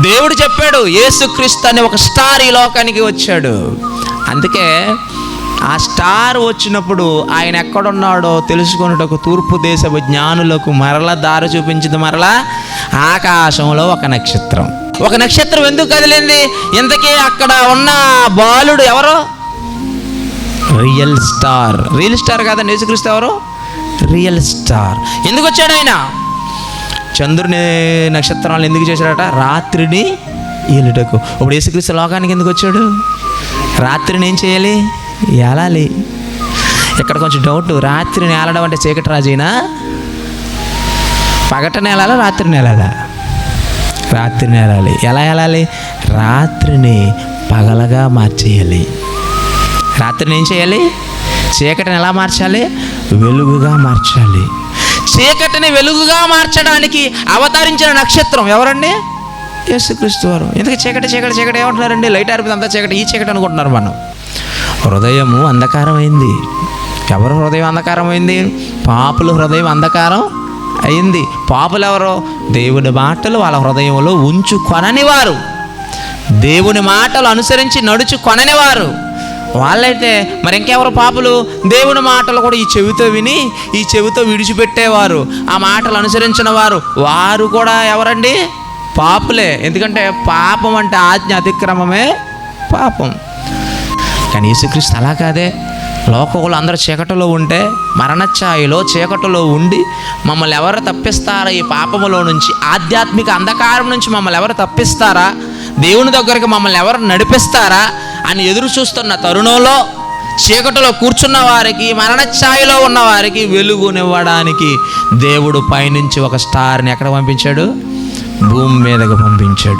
దేవుడు చెప్పాడు యేసుక్రీస్తు అనే ఒక స్టార్ ఈ లోకానికి వచ్చాడు. అందుకే ఆ స్టార్ వచ్చినప్పుడు ఆయన ఎక్కడున్నాడో తెలుసుకున్నటకు తూర్పు దేశపు జ్ఞానులకు మరల దారి చూపించింది మరలా ఆకాశంలో ఒక నక్షత్రం. ఒక నక్షత్రం ఎందుకు కదిలింది? ఇంతకీ అక్కడ ఉన్న బాలుడు ఎవరు? Real star. రియల్ స్టార్ కాదండి యేసుక్రీస్తు ఎవరు? Real star. ఎందుకు వచ్చాడు ఆయన? చంద్రుని నక్షత్రాలు ఎందుకు చేశాడట? రాత్రిని ఏలుటకు. ఇప్పుడు యేసుక్రీస్తు లోకానికి ఎందుకు వచ్చాడు? రాత్రిని ఏం చేయాలి? ఏలాలి. ఇక్కడ కొంచెం డౌట్. రాత్రిని ఏలడం అంటే చీకటి రాజైనా? పగట నేలాలా రాత్రి నేలాలా? రాత్రి నేలాలి. ఎలా వెళ్ళాలి రాత్రిని పగలగా మార్చేయాలి. రాత్రిని ఏం చేయాలి? చీకటిని ఎలా మార్చాలి? వెలుగుగా మార్చాలి. చీకటిని వెలుగుగా మార్చడానికి అవతరించిన నక్షత్రం ఎవరండి? యేసుక్రీస్తు వారు. ఎందుకు చీకటి చీకటి చీకటి ఏమంటున్నారండి? లైట్ ఆరిపోతే అంతా చీకటి ఈ చీకటి అనుకుంటున్నారు మనం. హృదయము అంధకారమైంది. ఎవరు హృదయం అంధకారమైంది? పాపుల హృదయం అంధకారం అయింది. పాపులు ఎవరు దేవుని మాటలు వాళ్ళ హృదయంలో ఉంచు కొననివారు దేవుని మాటలు అనుసరించి నడుచు కొననివారు వాళ్ళైతే మరి ఇంకెవరు పాపులు? దేవుని మాటలు కూడా ఈ చెవితో విని ఈ చెవితో విడిచిపెట్టేవారు. ఆ మాటలు అనుసరించిన వారు. వారు కూడా ఎవరండి? పాపులే. ఎందుకంటే పాపం అంటే ఆజ్ఞ అతిక్రమమే పాపం. కానీ యేసుక్రీస్తు అలా కాదే. లోకములు అందరూ చీకటిలో ఉంటే మరణఛాయిలో చీకటిలో ఉండి మమ్మల్ని ఎవరు తప్పిస్తారా ఈ పాపములో నుంచి? ఆధ్యాత్మిక అంధకారం నుంచి మమ్మల్ని ఎవరు తప్పిస్తారా? దేవుని దగ్గరికి మమ్మల్ని ఎవరు నడిపిస్తారా? అని ఎదురు చూస్తున్న తరుణంలో చీకటిలో కూర్చున్న వారికి మరణఛాయలో ఉన్న వారికి వెలుగునివ్వడానికి దేవుడు పైనుంచి ఒక స్టార్ని ఎక్కడ పంపించాడు? భూమి మీదకి పంపించాడు.